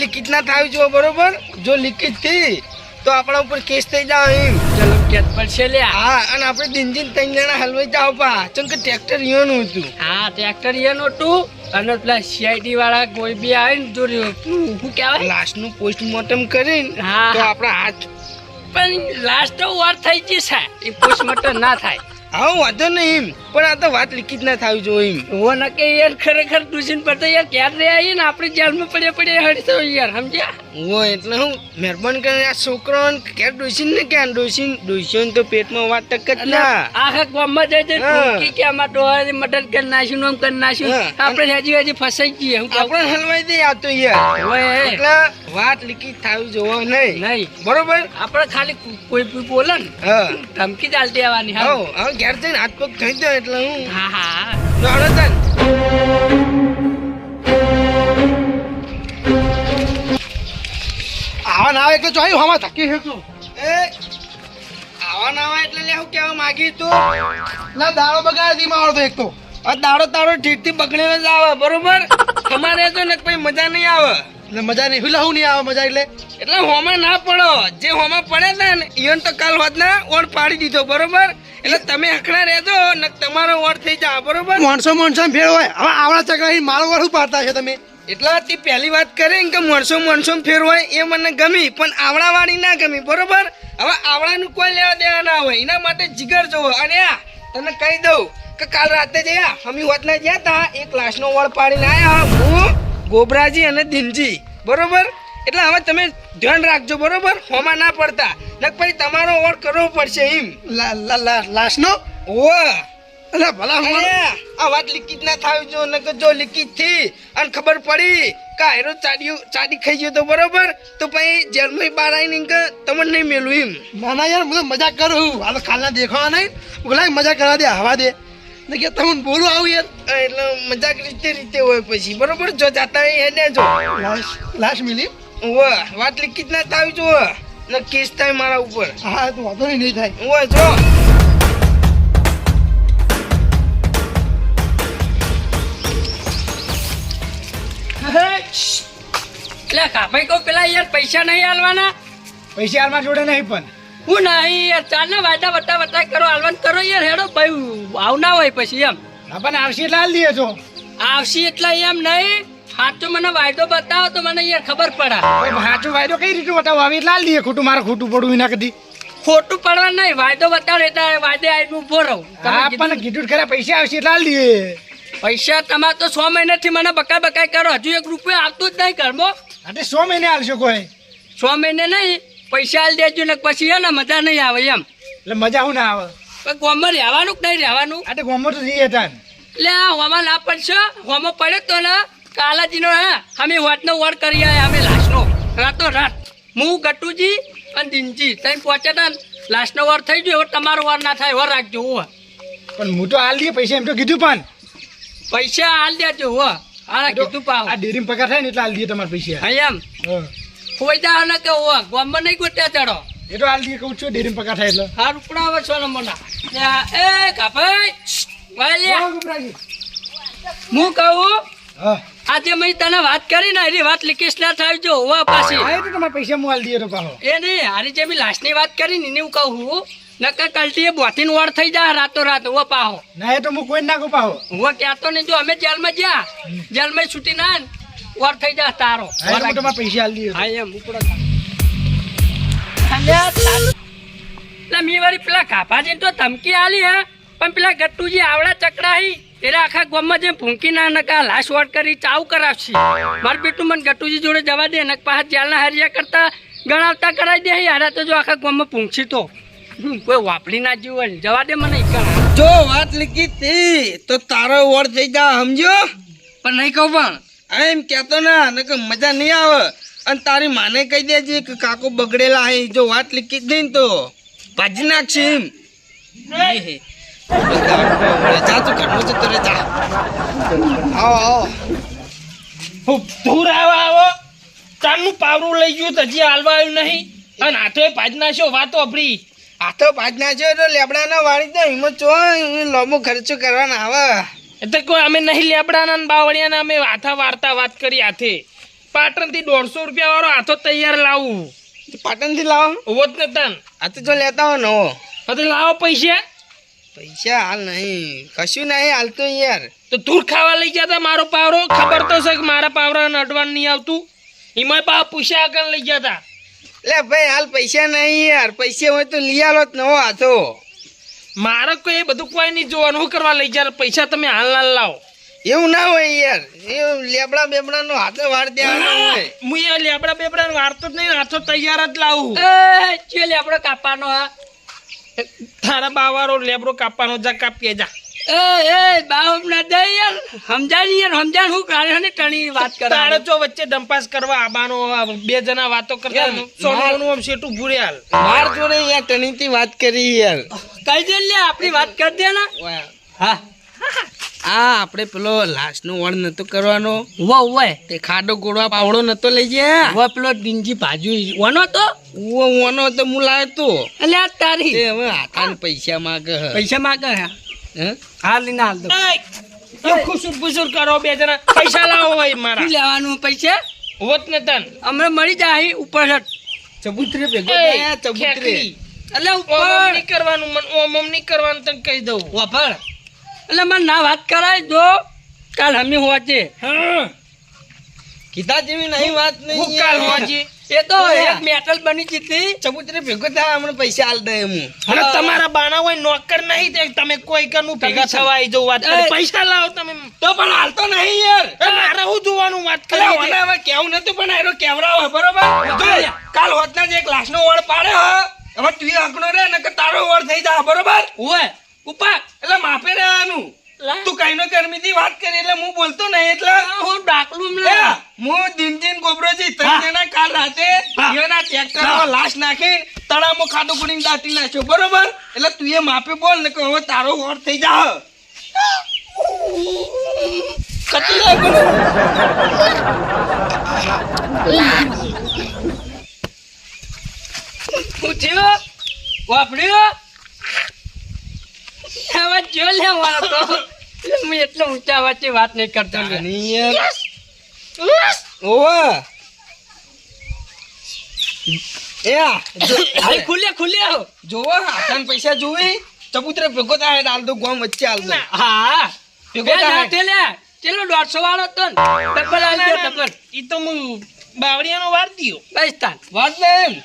Leakage ના થાય છે બરોબર? જો લીકેજ થઈ તો આપણા ઉપર કેસ થઈ જાવ એમ. ચલો કેત પડશે લે હા અને આપણે દિનજીન ત્રણ જણા હલવાઈ જાવ પા. ચમ કે ટ્રેક્ટર ઈયોનું હતું. હા ટ્રેક્ટર એનો હતું અને પેલા સીઆઈડી વાળા કોઈ બી આવે ને જો શું કહેવાય? લાસ્ટનું પોસ્ટમોર્ટમ કરીને હા, તો. આપણા હાથ. પણ લાસ્ટ તો વાર થઈ જશે એ પોસ્ટમોર્ટમ ના થાય. હા વાંધો નહીં એમ. પણ આ તો વાત લીકેજ ના થવી જોઈએ. ઓ ન કે યાર ખરેખર દુષિન પર તો યાર ક્યારે રે આવીએ ને આપણે જેલમાં પડે પડે હડતો યાર સમજ્યા? હો એટલે હું મહેરબાન કરીને આ છોકરો ક્યાં ડોસીને ને ક્યાં ડોસીને? ડોસીઓને તો પેટમાં વાત તક જ ના. આખા ગામમાં જઈ જઈ હા. ટૂંકી કે આમાં તો મદદ કરી નાખ્યું આમ કરી નાખ્યું આપણે હજી હજી ફસાઈ જઈએ હું આપણે હલવાઈ દઈએ આ તો યાર. ઓય, એટલે વાત લીકી થવી જોવો નહીં. નહીં. બરોબર? આપણે ખાલી કોઈ- બોલે ને ધમકી ચાલતી આવવાની હા. હા ઘેર જઈને હાથ પગ થઈ જાય એટલે હું હા હા. તન. આવા ના આવે એટલે જોયું હમણાં થકી શકું તું. એ આવા ના આવે એટલે હું કેવા માંગી તું. ના દાડો બગાડ દી મારો તો એક તો. આ દાડો તારો ઠીકથી બગડેલો જ આવે બરોબર? અમારે તો ને કોઈ મજા નહીં આવે. એટલે મજા નહીં હું નહીં આવે મજા એટલે? એટલે હોમાં ના પડો. જે હોમાં પડે છે ને ઈવન તો કાલ હોત ના ઓણ પાડી દીધો બરોબર? એટલે તમે હકડા રહેજો ને તમારો ઓણ થઈ જાય બરોબર? માણસો માણસો ફેર હોય. હવે આવડા ચકડા મારો વાર શું પાડતા છે તમે. એટલા તે પહેલી વાત કરે કે માણસો માણસો હોય એ મને ગમી પણ આવડા વાળી ના ગમી બરોબર? હવે આવડાનું કોઈ લેવા દેવા ના હોય. એના માટે જીગર જોવો. અને આ તને કહી દઉં કે કાલ રાતે જયા અમે હોતના ગયા તા એક ક્લાસનો વળ પાડીને આયા હું ગોબરાજી અને દિનજી બરોબર? એટલે હવે તમે ધ્યાન રાખજો બરોબર? હોમાં ના પડતા. ને પછી તમારો ઓર કરવો પડશે એમ. લા લા લા લાશનો? ઓ એટલે ભલા હું આ વાત લીકેજ ના થાય જો નકર જો લીકેજથી અને ખબર પડી કે આયરો ચાડી ચાડી ખાઈ ગયો તો બરોબર? તો પછી જેલમાં બહાર આવીને કે તમને નહીં મેલું એમ. ના ના યાર હું મજા મજાક કરું આ તો ખાલના દેખાવા નહીં બોલાય મજાક કરવા દે હવા દે. ને કે તમને બોલું આવું યાર. એટલે મજાક રીતે રીતે હોય પછી. બરોબર? જો જાતા એને જો. લાશ લાશ મિલી. વાહ વાત લીકેજ ના તાવી જો ને કેસ થાય મારા ઉપર. હા તો વાંધો નહીં થાય. ઓવે જો. એટલે કાપાઈ કહું પેલા યાર પૈસા નહીં આલવાના? પૈસા હાલમાં જોડે નહીં પણ. હું નહીં યાર ચાલ ને વાટા વટા વટા કરો આલવાન કરો યાર હેડો ભાઈ આવ ના હોય પછી એમ. આપણને આવશે એટલે હાલ દઈએ છો આવશે એટલે એમ નહીં? સાચું મને વાયદો બતાવો તો મને યાર ખબર પડે. સાચો વાયદો કઈ રીતે બતાવો? આવી લાલ દઈએ ખોટું મારે ખોટું પડવું એના કદી ખોટું પડવા નહીં વાયદો બતાવો એટલે વાયદે આવી ઊભો રહું. તમે કીધું. ખરા પૈસા આવશે લાલ દઈએ પૈસા તમારે તો સો મહિનાથી મને બકાય બકાય કરો. હજુ એક રૂપિયો આવતું જ નહીં ઘરમાં. એટલે સો મહિને આવશે કોઈ? સો મહિને નહીં પૈસા આલી દેજો ને પછી હે ને મજા નહીં આવે એમ. એટલે મજા હું ના આવે? પણ ગોમમાં રહેવાનું કે નહીં રહેવાનું? એટલે તો તો જઈએ તાન એટલે આ હોમાં ના પડશે. હોમાં પડે તો ને કાલાજીનો હા? અમે વાતનો વડ કરી આવ્યા અમે લાશનો. રાતો રાત. હું ગટુજી અને દિનજી તમે પહોંચ્યા ને. લાશનો વાર થઈ ગયો હવે તમારો વાર ના થાય વાર રાખજો હો પણ હું તો હાલ દે પૈસા એમ તો કીધું પણ. પૈસા હાલ દેજો હો. હા કીધું પાવ આ ડેરીમ પગાર થાય ને એટલે હાલ દે તમારા પૈસા. હા એમ. કોઈ દા ને કે હો. ગામમાં નહીં ગોટ્યા ચડો. એ તો હાલ દે કહું છું ડેરીમાં પગાર થાય એટલે. હા રૂપડા આવે છો નંબરના. એ કાભાઈ વાલી હું કહું? હા. આજે મેં તને વાત કરી ને એની વાત લીકેશ ના થાય જો હોવા પાછી. હા, તો તમારા પૈસા હાલ દઈએ તો પાછો. એ નહીં હારી જે મેં લાસ્ટની વાત કરી ને હું કહું હું નકર કલટી બોથીન વાળ થઈ જા રાતો રાત હો પાહો. ના એ તો હું કોઈ ના પાહો. હું કહેતો નહીં જો અમે જેલમાં ગયા. જેલમાં છૂટી ના ને, થઈ જાય તારો. તમારે તો પૈસા હાલ દઈએ હા એમ ઉપડો ના એટલે મી વાળી પેલા કાપાજી તો ધમકી આલી હે. પણ પેલા ગટ્ટુજી આવડા ચકડાઈ એટલે આખા ગામમાં જે ભૂંકી ના નકા લાશ વોટ કરી ચાવ કરાવશે. મારું બેટું મને ગટુજી જોડે જવા દે નક પાછા જેલના હરિયા કરતા ગણાવતા કરાવી દે યાર તો જો આખા ગામમાં પૂંછી તો. કોઈ વાપરી ના જીવન જવા દે મને જો વાત લીધી તી તો તારો વોટ થઈ જા સમજો પણ નહીં કહું પણ. એમ કહેતો ના નકર મજા નહીં આવે. અને તારી માને કહી દેજે કે કાકો બગડેલા હે જો વાત લીકેજ નહીં ને તો. ભાજી નાખશે એમ. જા તું ઘરમાં જતો રહે જા. આવો આવો. હું ધૂર આવો આવો. ચાલનું પાવરું લઈ ગયું તો હજી હાલવા આવ્યું નહીં. અને હાથો પાજ નાખ્યો વાતો અભરી હાથો તો ભાજ નાખ્યો તો લેબડાના વાળી તો હિંમત ચો લોબો ખર્ચો કરવાના આવે. એટલે કોઈ અમે નહીં લેબડાના ને બાવળિયાના અમે હાથા વાર્તા વાત કરી હાથે પાટણથી દોઢસો રૂપિયા વાળો હાથો તૈયાર લાવું. પાટણથી લાવો? ઓવો જ ને તન. આ તો જો લેતા હો. નવો હા તો લાવો પૈસા. પૈસા હાલ નહીં. કશું નહીં હાલતું યાર. તો દૂર ખાવા લઈ ગયા તા મારો પાવરો? ખબર તો છે કે મારા પાવરાને અડવાન નહીં આવતું? એમાં બા પૂછ્યા આગળ લઈ ગયા તા. લે ભાઈ હાલ પૈસા નહીં યાર. પૈસા હોય તો લઈ આલો જ નવો હાથો. મારે કોઈ એ બધું કોઈ નહીં જોવાનું. શું કરવા લઈ ગયા? પૈસા તમે હાલ હાલ લાવો. એવું ના હોય યાર. એ લેબડા બેબડા નો હાથે વાર દેવાનો હોય. હું એ લેબડા બેબડા વારતો જ નહીં હાથો તૈયાર જ લાવું. એ ચેલે આપણે કાપવાનો હા. તારા બાવારો લેબરો કાપવાનો જા કાપીએ જા. એ એ બાપ ના દે યાર સમજાણી યાર સમજાણ હું કાલે ને ટણી વાત તારે જો વચ્ચે ડંપાસ કરવા આબાનો બે જણા વાતો કરતા સોનાનું સોનું આમ શેટું ભૂરે હાલ. માર જોડે યાર ટણીથી વાત કરી યાર. કઈ દે લે આપણી વાત કરી દે ને. હા. આ આપણે પેલો લાશ નો વણ નતો કરવાનો. વો વે તે ખાડો ગોળવા પાવડો નતો લઈ ગયા. વો પેલો ડીંજી ભાજુ વનો તો? ઓ ઓનો તો હું લાવ્યો તો એટલે આ તારી. તે હવે હાથાને પૈસા માંગે પૈસા માગે હે? હે? હાલ લઈને હાલ દો એય, એ ખુસુર ફુસુર કરો બે જણા. પૈસા લાવો હોય શું મારા લેવાનું પૈસા? હોત ને તન. અમે મળી જાય ઉપર ચબૂતરે ભેગો ચબૂતરે. એટલે ઉપર નહીં કરવાનું મન ઓમ ઓમ નહીં કરવાનું તને કહી દઉં. વાપર એટલે મને ના વાત કરાય જો. કાલ અમે હોજે કીધા જેવી નહીં વાત નહીં હું કાલ હોજે એ તો એક મેટલ બની જીતી ચબુતરી ભેગો થાય હમણાં પૈસા આલ દે હું અને તમારા બાના હોય નોકર નહીં તે તમે કોઈ કનું ભેગા થવા આવી જવું વાત કરી. પૈસા લાવો તમે. તો પણ હાલતો નહીં યાર. મારે હું જોવાનું વાત કરી ઓને હવે કેવું નતું પણ એનો હોય બરોબર? કાલ હોતના જ એક લાશનો વળ પાડે હે. હવે તું આંકડો રે નકર તારો વળ થઈ જા બરોબર? ઓય ઉપર એટલે માફે રહેવાનું. તું કઈ નો કર્મીથી વાત કરી એટલે હું બોલતો નહીં એટલે હું ડાકલું હું દિનજીન ગોબરોજી હા. ત્રણ જણા કાલ રાતે એના ટ્રેક્ટર લાશ નાખી તળાવમાં ખાડો કરીને દાટી નાખ્યો બરોબર? એટલે તું એ માપે બોલ ને કે હવે તારો ઓર થઈ જા. કટી બોલો. પૂછ્યો વાપર્યો. હવે જો લે મારો તો. હું એટલો ઊંચા વચ્ચે વાત નહીં કરતો. લે આની યાર. ઓવે. એ આ, જો- હાલ ખુલ્લે ખુલ્લે હો. જોવો હાથાને પૈસા જોવી. ચબૂતરે ભેગો થાય હાલ દો ગોમ વચ્ચે હાલ દો હા. ભેગો થાય. નાખે લે ચેલો દોઢસો વાળો તો ને. ડબલ આવી ગયો ડબલ. ઈ તો હું બાવળિયાનો વાર દ્યો. બસ તાન. વાત ને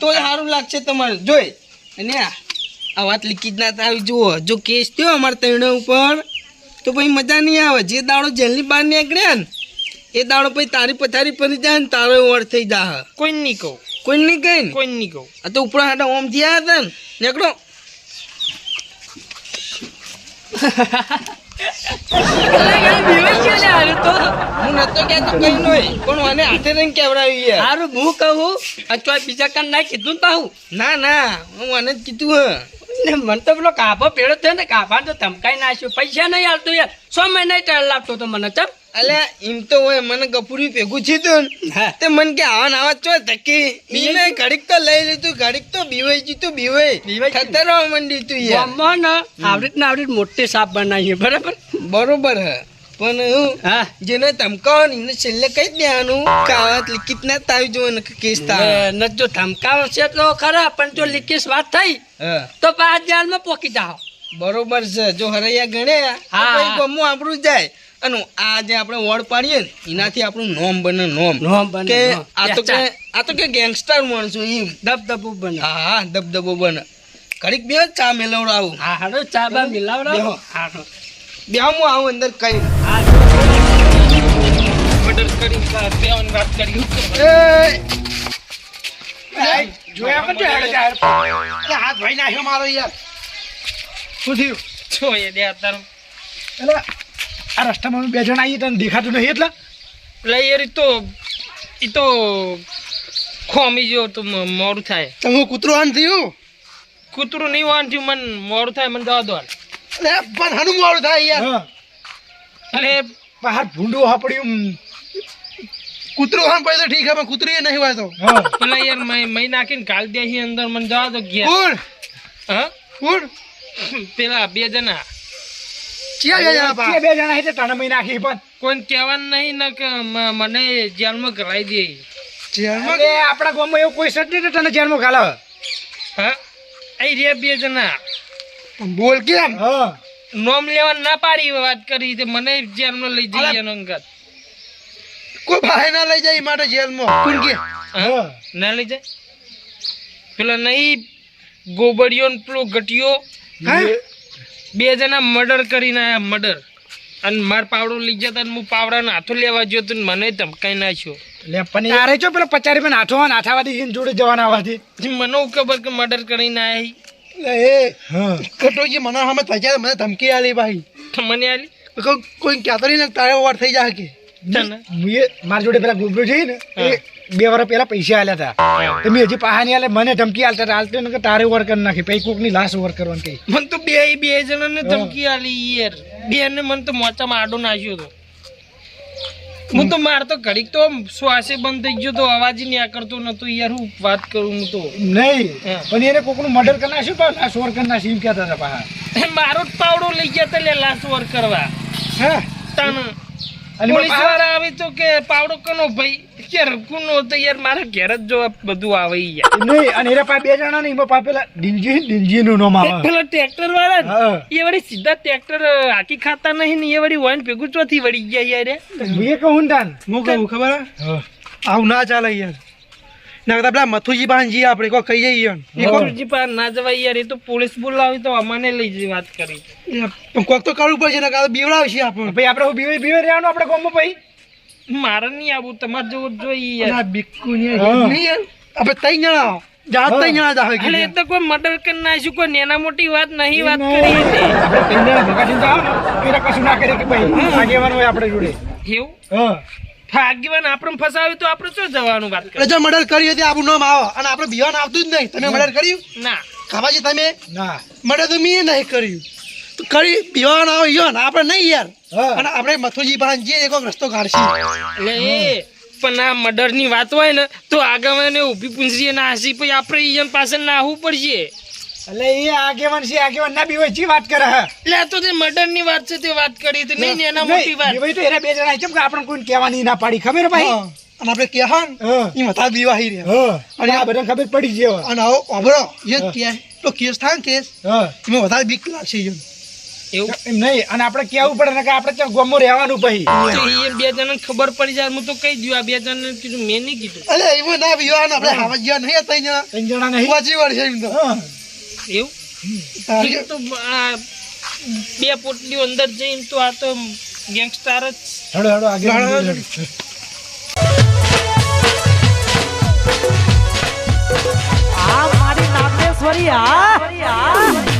તો સારું લાગશે તમારે. જોઈ. અને આ. આ વાત લીકી જ ના થાય જુઓ જો કેસ થયો અમારા તૈણે ઉપર તો પછી મજા નહીં આવે. જે દાડો જેલની બહાર નીકળ્યા ને એ દાડો પછી તારી પથારી પડી જાય ને તારો વળ થઈ જાય કોઈ નહીં કહું. કોઈ નહીં કહે ને? કોઈ નહીં કહું. આ તો ઉપર હાટા ઓમ થયા હતા ને નીકળો. ના કીધું ને ના ના હું મને જ કીધું હે. મને તો પેલો કાફો પેડો થયો ને કાફા તો ધમકાઈ નાખ્યો. પૈસા નહીં હાલતું યાર. સો મહિના ટાળ લાગતો તો મને ચમ. અલ્યા એમ તો હોય મને ગપુરી ભેગું છે ને હા. તે મન કે આવા ને આવા છો ધક્કી. બીને ઘડીક તો લઈ લીધું ઘડીક તો બીવાઈ જીતું બીવાઈ. ખતરવા મંડી તું યાર. મન ને આવડીત ને આવડીત મોટી સાપ બનાવીએ બરાબર? બરોબર હે. પણ હા જેને ધમકાવો ને છેલ્લે કઈ દેવાનું. કે આવા લિખિત ના તાવી જો કેસ થાય. જો ધમકાવ છે તો ખરા પણ જો લીકેશ વાત થઈ તો પાંચ જાલમાં પોકી જાઓ. બરોબર છે. જો હરૈયા ગણે હા, પછી આપણું જાય. અને આ જે આપણે વોર્ડ પાડીએ ને એનાથી આપણું નોમ બને નોમ. નોમ બને, કે આ તો કે. આ તો કે ગેંગસ્ટર માણસો એ દબદબુ બને. હા હા દબદબો બને. ઘડીક બે ચા મેલવડાવું. હા હારો ચા બા મિલાવડાવો. બેહો. હું આવું અંદર કઈ હા મર્ડર કરી બેવાની વાત કરી. જોયા પણ હાથ ભાઈ નાખ્યો મારો યાર. શું થયું? છો એ દે તારું એટલે આ રસ્તામાં બે જણા આવીએ તને દેખાતું નહીં એટલે? એટલે યાર ઈ તો ઈ તો ખોમી જો તો મોડું થાય. તમે કૂતરો આન થયું? કૂતરું નહીં વાન થયું મને મોડું થાય મને જવા દો એટલે પણ હાનું મોડું થાય યાર. એટલે બહાર ભૂંડું હાપડ્યું કૂતરો હા પડે તો ઠીક હે પણ કૂતરી નહીં હોય તો પેલા યાર મેં મેં નાખીને કાલ દે અહીં અંદર મને જવા દો ગયા કોણ હા? કોણ પેલા બે જણા. ચિયા બે જણા બે જણા એટલે ત્રણ મહિના નાખી પણ. કોઈને કહેવાનું નહીં ને કે મને જેલમાં કરાવી દે. જેલમાં? અરે આપણા ગામમાં એવું કોઈ સટ નહીં તને જેલમાં ઘાલો. હા? અહીં રે બે જણા. બોલ કેમ? હા. નોમ લેવા ના પાડી વાત કરી તે મને જેલમાં લઈ જઈએ એનો અંગત કોઈ ભાઈ ના લઈ જાય માટે જેલમાં. કોણ કે? ના લઈ જાય? પેલા નહીં ગોબડિયો ને પેલો ગટિયો બે જણા મર્ડર કરીને આયા મર્ડર. અને માર પાવડો લઈ જતા અને હું પાવડાનો હાથો લેવા ગયો તો મને ધમકાઈ નાખ્યો. લે પણ તારે છો પેલો પચારી પણ હાથો નાઠાવાથી જોડે જવાના આવવાથી મને ખબર કે મર્ડર કરીને આયા એ કટોજી મને હમે પૈસા મને ધમકી આલી ભાઈ. મને આલી? કોઈ કહેતો નહીં ને તારે વાર થઈ જાય કે? મારા જોડે પેલા ગુબરો છે ને એ બે વર્ષ પહેલા પૈસા આલ્યા હતા તો મેં હજી પાહા નહીં આલે મને ધમકી આલતા હતા આલતે ને કે તારે ઓવર કરી નાખી પછી કોકની લાશ ઓવર કરવાની કઈ. મને તો બે બે જણાને ધમકી આલી યાર. બે ને મને તો મોચામાં આડો નાખ્યો તો. હું તો માર તો ઘડીક તો શ્વાસે બંધ થઈ ગયો તો અવાજ નહીં કરતો નતો યાર હું વાત કરું હું તો. નહીં. પણ એને કોકનું મર્ડર કરી નાખ્યું પા લાશ ઓવર કરી નાખ્યું કહેતા હતા પા મારો જ પાવડો લઈ ગયા તા લે લાશ વર કરવા. હા? તાન. અને પોલીસવાળા આવે તો કે પાવડો કનો ભાઈ? યાર કોનો તો યાર મારા ઘેર જ જો બધું આવે યાર. નહીં અને એરા પાસે બે જણા નહીં એમાં પેલા ડીંજી દિલજી નું નામ આવે. પેલા ટ્રેક્ટર વાળા એ વળી સીધા ટ્રેક્ટર હાકી ખાતા નહીં ને એ વળી વાઈન ભેગું ચોથી વળી ગયા યાર એ. કહું ને તાન. હું કહું ખબર. આવું ના ચાલે યાર. ના કરતા પેલા મથુજી પાનજી જઈએ આપણે કો કહી જઈએ મથુજી પાસે ના જવાય યાર એ તો પોલીસ બોલાવી તો અમાને લઈ જઈ વાત કરી. કોક તો કરવું પડશે ને કાલે બીવડાવશે આપણે ભાઈ આપણે હું બીવે બીવે રહેવાનું આપણે ગામમાં ભાઈ? મારે નહીં આવું તમારે જેવું જોઈએ. નહીં આપણે ત્રણ જણા જાત જણા જાહે એટલે એ તો કોઈ મર્ડર કરી નાખ્યું કોઈ નેના મોટી વાત નહીં વાત કરી હતી. આપણે ત્રણ જણા ભેગા થઈને જાઓ ને, પેલા કશું ના કરે કે ભાઈ આગેવાન હોય આપણે જોડે. એવું? હા. ભાગ્યવાન આપણે ફસાવ્યું તો આપણે શું જવાનું વાત કરી એટલે જો મર્ડર આપણું નામ આવે. અને આપણે બીવાનું આવતું જ નહીં. તમે મર્ડર કર્યું? ના. ખાવાજી તમે? ના. મર્ડર તો મેં નહીં કર્યું. કરી પીવાનો આવે યો ને આપણે નહીં યાર. અને આપણે મથુજી પાસે જઈએ એક રસ્તો કાઢશે. એટલે એ પણ આ મર્ડરની વાત હોય ને તો આગળ ઊભી પૂંછીએ ના હસી પછી આપણે ઈયન પાસે નાહવું પડશે. એટલે એ આગેવાન છે આગેવાન ના બીવાય જી વાત કરે હે. એટલે આ તો તે મર્ડરની વાત છે તે વાત કરી હતી. નહીં એના મોટી વાત. બીવાય તો એના બે જણા કેમ કે આપણે કોઈને કહેવાની ના પાડી ખબર ભાઈ? અને આપણે કહેવા ને હા. એ મથા બીવાહી રહ્યા. હા. અને આ બધા ખબર પડી જ જેવા અને આવો અભરો એ કે તો કેસ થાય કેસ. એમાં વધારે બીક લાગશે યો. એવું? એમ નહીં અને આપણે કેવું પડે ને કે આપણે ત્યાં ગોમો રહેવાનું પછી. એ બે જણાને ખબર પડી જાય હું તો કહી દઉં આ બે જણાને કીધું મેં નહીં કીધું. અરે એવું ના બીવા આપણે હવે ગયા નહીં ત્રણ જણા ત્રણ જણા નહીં? વાંચી વળશે એમ તો. એવું? તો બે પોટલીઓ અંદર જઈને તો આ તો ગેંગસ્ટાર જ હળો હળો આગળ હેડો, હેડો. હેડો. આ મારી નાગેશ્વરી આ